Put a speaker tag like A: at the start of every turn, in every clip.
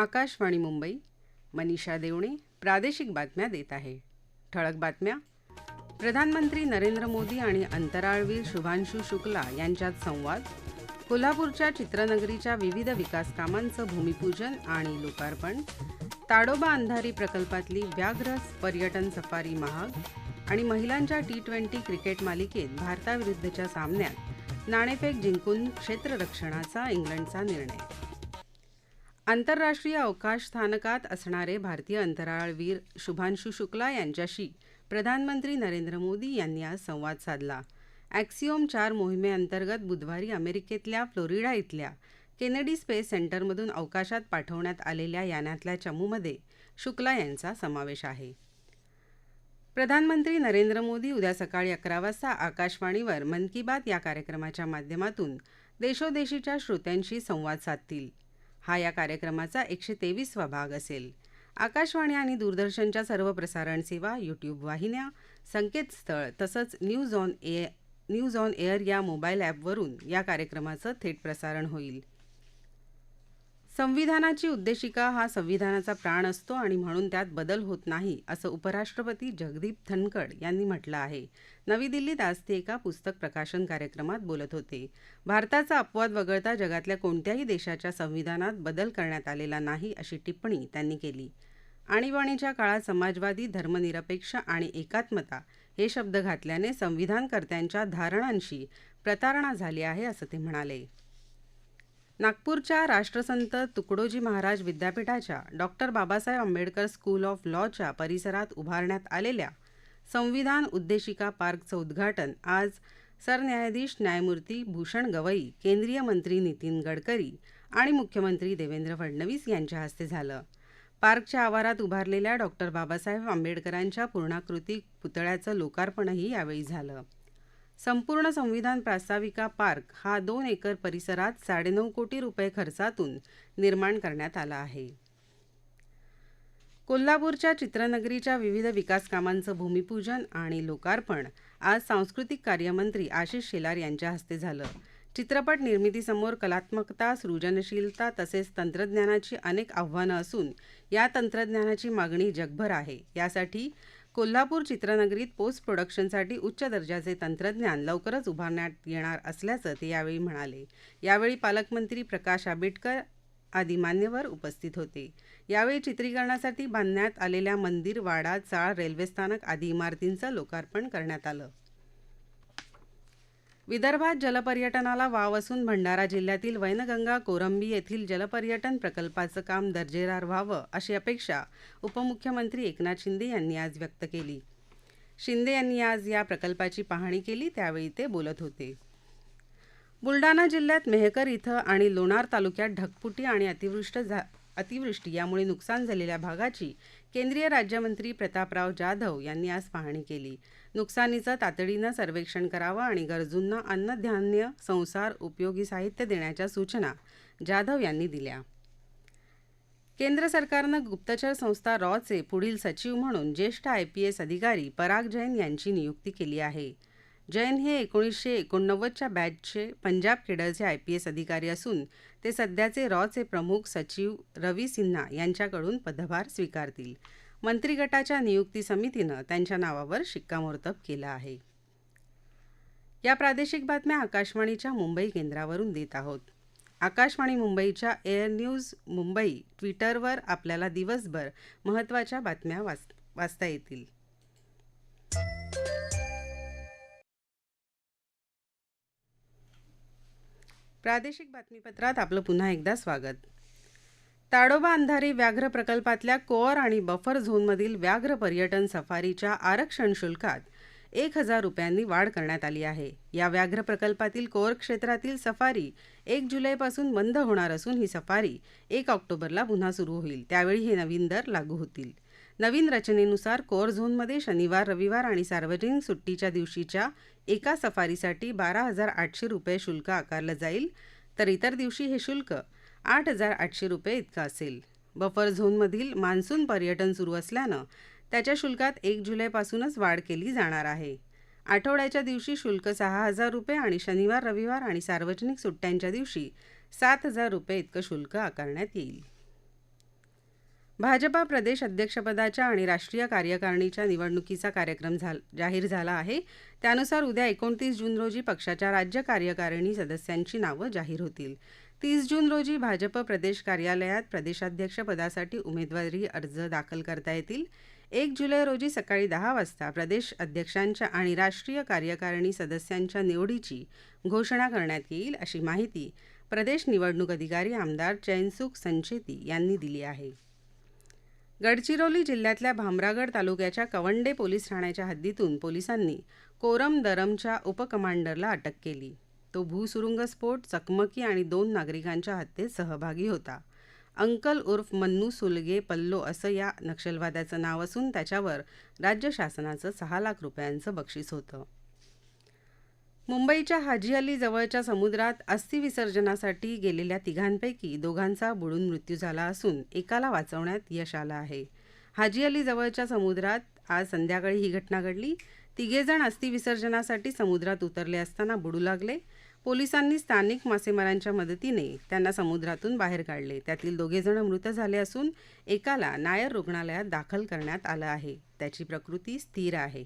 A: आकाशवाणी मुंबई मनीषा देवणे प्रादेशिक बातम्या देत आहे ठळक बातम्या प्रधानमंत्री नरेंद्र मोदी आणि अंतराळवीर शुभांशू शुक्ला यांच्यात संवाद कोल्हापूरच्या चित्रनगरीच्या विविध विकास कामांचं भूमिपूजन आणि लोकार्पण ताडोबा अंधारी प्रकल्पातली व्याघ्र पर्यटन सफारी महाग आणि महिलांच्या टी ट्वेंटी क्रिकेट मालिकेत भारताविरुद्धच्या सामन्यात नाणेफेक जिंकून क्षेत्ररक्षणाचा इंग्लंडचा निर्णय आंतरराष्ट्रीय अवकाश स्थानकात असणारे भारतीय अंतराळवीर शुभांशु शुक्ला यांच्याशी प्रधानमंत्री नरेंद्र मोदी यांनी आज संवाद साधला ॲक्सिओम चार मोहिमेअंतर्गत बुधवारी अमेरिकेतल्या फ्लोरिडा इथल्या केनेडी स्पेस सेंटरमधून अवकाशात पाठवण्यात आलेल्या यानातल्या चमूमध्ये शुक्ला यांचा समावेश आहे प्रधानमंत्री नरेंद्र मोदी उद्या सकाळी अकरा वाजता आकाशवाणीवर मन की बात या कार्यक्रमाच्या माध्यमातून देशोदेशीच्या श्रोत्यांशी संवाद साधतील हा या कार्यक्रमाचा एकशे तेवीसवा भाग असेल आकाशवाणी आणि दूरदर्शनच्या सर्व प्रसारण सेवा यूट्यूब वाहिन्या संकेतस्थळ तसंच news on A news on AIR या मोबाईल ॲपवरून या कार्यक्रमाचं थेट प्रसारण होईल संविधानाची उद्देशिका हा संविधानाचा प्राण असतो आणि म्हणून त्यात बदल होत नाही असं उपराष्ट्रपती जगदीप धनखड यांनी म्हटलं आहे नवी दिल्लीत आज ते एका पुस्तक प्रकाशन कार्यक्रमात बोलत होते भारताचा अपवाद वगळता जगातल्या कोणत्याही देशाच्या संविधानात बदल करण्यात आलेला नाही अशी टिप्पणी त्यांनी केली आणीबाणीच्या काळात समाजवादी धर्मनिरपेक्ष आणि एकात्मता हे शब्द घातल्याने संविधानकर्त्यांच्या धारणांशी प्रतारणा झाली आहे असं ते म्हणाले नागपूरच्या राष्ट्रसंत तुकडोजी महाराज विद्यापीठाच्या doctor Babasaheb Ambedkar school of लॉच्या परिसरात उभारण्यात आलेल्या संविधान उद्देशिका पार्कचं उद्घाटन आज सरन्यायाधीश न्यायमूर्ती भूषण गवई केंद्रीय मंत्री नितीन गडकरी आणि मुख्यमंत्री देवेंद्र फडणवीस यांच्या हस्ते झालं पार्कच्या आवारात उभारलेल्या डॉक्टर बाबासाहेब आंबेडकरांच्या पूर्णाकृती पुतळ्याचं लोकार्पणही यावेळी झालं संपूर्ण संविधान प्रास्ताविका पार्क हा दोन एकर परिसरात साडेनऊ कोटी रुपये खर्चातून निर्माण करण्यात आला आहे कोल्हापूरच्या चित्रनगरीच्या विविध विकास कामांचं भूमिपूजन आणि लोकार्पण आज सांस्कृतिक कार्यमंत्री आशिष शेलार यांच्या हस्ते झालं चित्रपट निर्मितीसमोर कलात्मकता सृजनशीलता तसेच तंत्रज्ञानाची अनेक आव्हानं असून या तंत्रज्ञानाची मागणी जगभर आहे यासाठी कोल्हापूर चित्रनगरीत पोस्ट प्रोडक्शनसाठी उच्च दर्जाचे तंत्रज्ञान लवकरच उभारण्यात येणार असल्याचं ते यावेळी म्हणाले यावेळी पालकमंत्री प्रकाश आंबेडकर आदी मान्यवर उपस्थित होते यावेळी चित्रीकरणासाठी बांधण्यात आलेल्या मंदिर वाडा चाळ रेल्वे स्थानक आदी इमारतींचं लोकार्पण करण्यात आलं विदर्भात जलपर्यटनाला वाव असून भंडारा जिल्ह्यातील वैनगंगा कोरंबी येथील जलपर्यटन प्रकल्पाचं काम दर्जेदार व्हावं अशी अपेक्षा उपमुख्यमंत्री एकनाथ शिंदे यांनी आज व्यक्त केली शिंदे यांनी आज या प्रकल्पाची पाहणी केली त्यावेळी ते बोलत होते बुलडाणा जिल्ह्यात मेहकर इथं आणि लोणार तालुक्यात ढकपुटी आणि अतिवृष्ट झा अतिवृष्टी यामुळे नुकसान झालेल्या भागाची केंद्रीय राज्यमंत्री प्रतापराव जाधव यांनी आज पाहणी केली नुकसानीचं तातडीनं सर्वेक्षण करावं आणि गरजूंना अन्नधान्य संसार उपयोगी साहित्य देण्याच्या सूचना जाधव यांनी दिल्या केंद्र सरकारनं गुप्तचर संस्था रॉचे पुढील सचिव म्हणून ज्येष्ठ आय पी एस अधिकारी पराग जैन यांची नियुक्ती केली आहे जैन हे एकोणीसशे एकोणनव्वदच्या बॅचचे पंजाब केडरचे आय पी एस अधिकारी असून ते सध्याचे रॉचे प्रमुख सचिव रवी सिन्हा यांच्याकडून पदभार स्वीकारतील मंत्रिगटाच्या नियुक्ती समितीनं त्यांच्या नावावर शिक्कामोर्तब केलं आहे या प्रादेशिक बातम्या आकाशवाणीच्या मुंबई केंद्रावरून देत आहोत आकाशवाणी मुंबईच्या एअर न्यूज मुंबई ट्विटरवर आपल्याला दिवसभर महत्त्वाच्या बातम्या वाच वाचता येतील प्रादेशिक बातमीपत्रात आपलं पुन्हा एकदा स्वागत ताडोबा अंधारी व्याघ्र प्रकल्पातल्या कोअर आणि बफर झोनमधील व्याघ्र पर्यटन सफारीच्या आरक्षण शुल्कात एक हजार रुपयांनी वाढ करण्यात आली आहे या व्याघ्र प्रकल्पातील कोअर क्षेत्रातील सफारी एक जुलैपासून बंद होणार असून ही सफारी एक ऑक्टोबरला पुन्हा सुरू होईल त्यावेळी हे नवीन दर लागू होतील नवीन रचनेनुसार कोअर झोनमध्ये शनिवार रविवार आणि सार्वजनिक सुट्टीच्या दिवशीच्या एका सफारीसाठी बारा हजार आठशे रुपये शुल्क आकारलं जाईल तर इतर दिवशी हे शुल्क आठ हजार आठशे रुपये इतकं असेल बफर झोनमधील मान्सून पर्यटन सुरू असल्यानं त्याच्या शुल्कात एक जुलैपासूनच वाढ केली जाणार आहे आठवड्याच्या दिवशी शुल्क सहा हजार रुपये आणि शनिवार रविवार आणि सार्वजनिक सुट्ट्यांच्या दिवशी सात हजार रुपये इतकं शुल्क आकारण्यात येईल भाजपा प्रदेश अध्यक्षपदाच्या आणि राष्ट्रीय कार्यकारिणीच्या निवडणुकीचा कार्यक्रम जाहीर झाला आहे त्यानुसार उद्या एकोणतीस जून रोजी पक्षाच्या राज्य कार्यकारिणी सदस्यांची नावं जाहीर होतील तीस जून रोजी भाजप प्रदेश कार्यालयात प्रदेशाध्यक्षपदासाठी उमेदवारी अर्ज दाखल करता येतील एक जुलै रोजी सकाळी दहा वाजता प्रदेश अध्यक्षांच्या आणि राष्ट्रीय कार्यकारिणी सदस्यांच्या निवडीची घोषणा करण्यात येईल अशी माहिती प्रदेश निवडणूक अधिकारी आमदार चैनसुख संचेती यांनी दिली आहे गडचिरोली जिल्ह्यातल्या भामरागड तालुक्याच्या कवंडे पोलीस ठाण्याच्या हद्दीतून पोलिसांनी कोरम दरमच्या उपकमांडरला अटक केली तो भूसुरुंगस्फोट चकमकी आणि दोन नागरिकांच्या हत्येत सहभागी होता अंकल उर्फ मन्नू सुलगे पल्लो असं या नक्षलवाद्याचं नाव असून त्याच्यावर राज्य शासनाचं सहा लाख रुपयांचं बक्षीस होतं मुंबईच्या हाजी अली जवळच्या समुद्रात अस्थि विसर्जनासाठी गेलेल्या तिघांपैकी दोघांचा बुडून मृत्यू झाला असून एकाला वाचवण्यात यश आलं आहे हाजी अली जवळच्या समुद्रात आज संध्याकाळी ही घटना घडली तिघेजण अस्थिविसर्जनासाठी विसर्जनासाठी समुद्रात उतरले असताना बुडू लागले पोलिसांनी स्थानिक मासेमारांच्या मदतीने त्यांना समुद्रातून बाहेर काढले त्यातील दोघेजण मृत झाले असून एकाला नायर रुग्णालयात दाखल करण्यात आलं आहे त्याची प्रकृती स्थिर आहे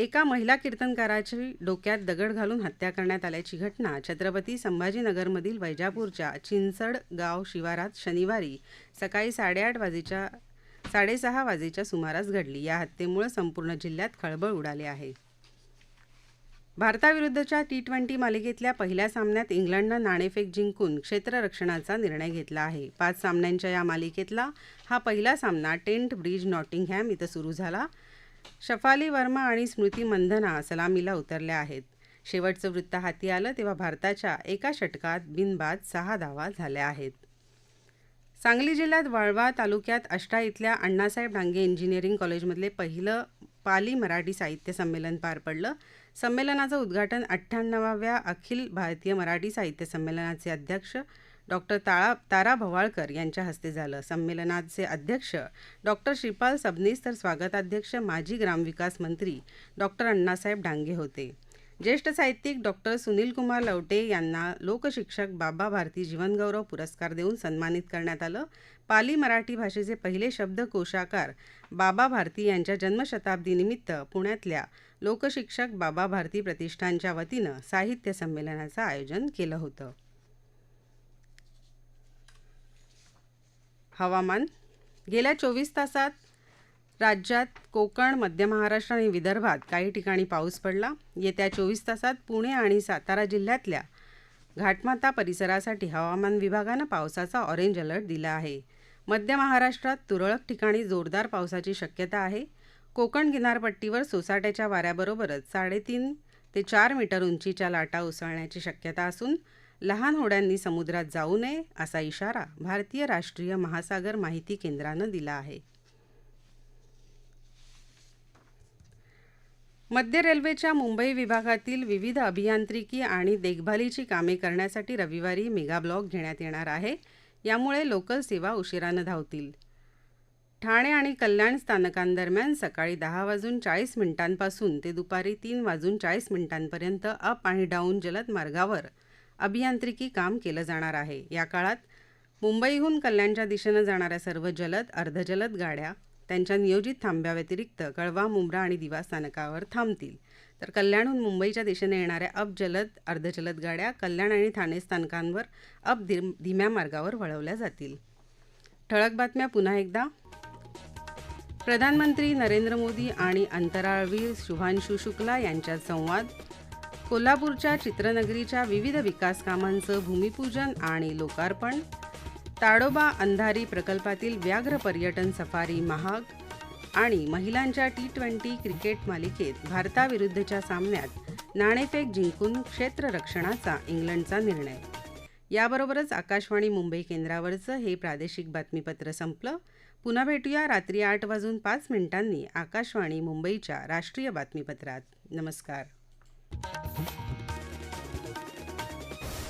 A: एका महिला कीर्तनकाराची डोक्यात दगड घालून हत्या करण्यात आल्याची घटना छत्रपती संभाजीनगरमधील वैजापूरच्या चिंचड गाव शिवारात शनिवारी सकाळी साडेआठ वाजेच्या साडेसहा वाजेच्या सुमारास घडली या हत्येमुळे संपूर्ण जिल्ह्यात खळबळ उडाली आहे भारताविरुद्धच्या टी ट्वेंटी मालिकेतल्या पहिल्या सामन्यात इंग्लंडनं नाणेफेक जिंकून क्षेत्ररक्षणाचा निर्णय घेतला आहे पाच सामन्यांच्या या मालिकेतला हा पहिला सामना टेंट ब्रिज नॉटिंगहॅम इथं सुरू झाला शफाली वर्मा आणि स्मृती मंधना सलामीला उतरल्या आहेत शेवटचं वृत्त हाती आलं तेव्हा भारताच्या एका षटकात बिनबाद सहा धावा झाल्या आहेत सांगली जिल्ह्यात वाळवा तालुक्यात अष्टा इथल्या अण्णासाहेब डांगे इंजिनिअरिंग कॉलेजमधले पहिलं पाली मराठी साहित्य संमेलन पार पडलं संमेलनाचं उद्घाटन अठ्ठ्याण्णवाव्या अखिल भारतीय मराठी साहित्य संमेलनाचे अध्यक्ष डॉक्टर ताळा तारा भवाळकर यांच्या हस्ते झालं संमेलनाचे अध्यक्ष डॉक्टर श्रीपाल सबनीस तर स्वागताध्यक्ष माजी ग्रामविकास मंत्री डॉक्टर अण्णासाहेब डांगे होते ज्येष्ठ साहित्यिक डॉक्टर सुनीलकुमार लवटे यांना लोकशिक्षक बाबा भारती जीवनगौरव पुरस्कार देऊन सन्मानित करण्यात आलं पाली मराठी भाषेचे पहिले शब्दकोशाकार बाबा भारती यांच्या जन्मशताब्दीनिमित्त पुण्यातल्या लोकशिक्षक बाबा भारती प्रतिष्ठानच्या वतीनं साहित्य संमेलनाचं आयोजन केलं होतं हवामान गेल्या चोवीस तासात राज्यात कोकण मध्य महाराष्ट्र आणि विदर्भात काही ठिकाणी पाऊस पडला येत्या चोवीस तासात पुणे आणि सातारा जिल्ह्यातल्या घाटमाता परिसरासाठी हवामान विभागानं पावसाचा ऑरेंज अलर्ट दिला आहे मध्य महाराष्ट्रात तुरळक ठिकाणी जोरदार पावसाची शक्यता आहे कोकण किनारपट्टीवर सोसाट्याच्या वाऱ्याबरोबरच साडेतीन ते चार मीटर उंचीच्या लाटा उसळण्याची शक्यता असून लहान होड्यांनी समुद्रात जाऊ नये असा इशारा भारतीय राष्ट्रीय महासागर माहिती केंद्रानं दिला आहे मध्य रेल्वेच्या मुंबई विभागातील विविध अभियांत्रिकी आणि देखभालीची कामे करण्यासाठी रविवारी मेगा ब्लॉक घेण्यात येणार आहे यामुळे लोकल सेवा उशिरानं धावतील ठाणे आणि कल्याण स्थानकांदरम्यान सकाळी दहा वाजून चाळीस मिनिटांपासून ते दुपारी तीन वाजून चाळीस मिनिटांपर्यंत अप आणि डाऊन जलद मार्गावर अभियांत्रिकी काम केलं जाणार आहे या काळात मुंबईहून कल्याणच्या दिशेनं जाणाऱ्या सर्व जलद अर्धजलद गाड्या त्यांच्या नियोजित थांब्याव्यतिरिक्त कळवा मुंब्रा आणि दिवा स्थानकावर थांबतील तर कल्याणहून मुंबईच्या दिशेने येणाऱ्या अप जलद अर्धजलद गाड्या कल्याण आणि ठाणे स्थानकांवर अप धीम्या मार्गावर वळवल्या जातील ठळक बातम्या पुन्हा एकदा प्रधानमंत्री नरेंद्र मोदी आणि अंतराळवीर शुभांशु शुक्ला यांच्यात संवाद कोल्हापूरच्या चित्रनगरीच्या विविध विकास कामांचं भूमिपूजन आणि लोकार्पण ताडोबा अंधारी प्रकल्पातील व्याघ्र पर्यटन सफारी महाग आणि महिलांच्या टी ट्वेंटी क्रिकेट मालिकेत भारताविरुद्धच्या सामन्यात नाणेफेक जिंकून क्षेत्ररक्षणाचा इंग्लंडचा निर्णय याबरोबरच आकाशवाणी मुंबई केंद्रावरचं हे प्रादेशिक बातमीपत्र संपलं पुन्हा भेटूया रात्री आठ वाजून पाच मिनिटांनी आकाशवाणी मुंबईच्या राष्ट्रीय बातमीपत्रात नमस्कार Boop, boop.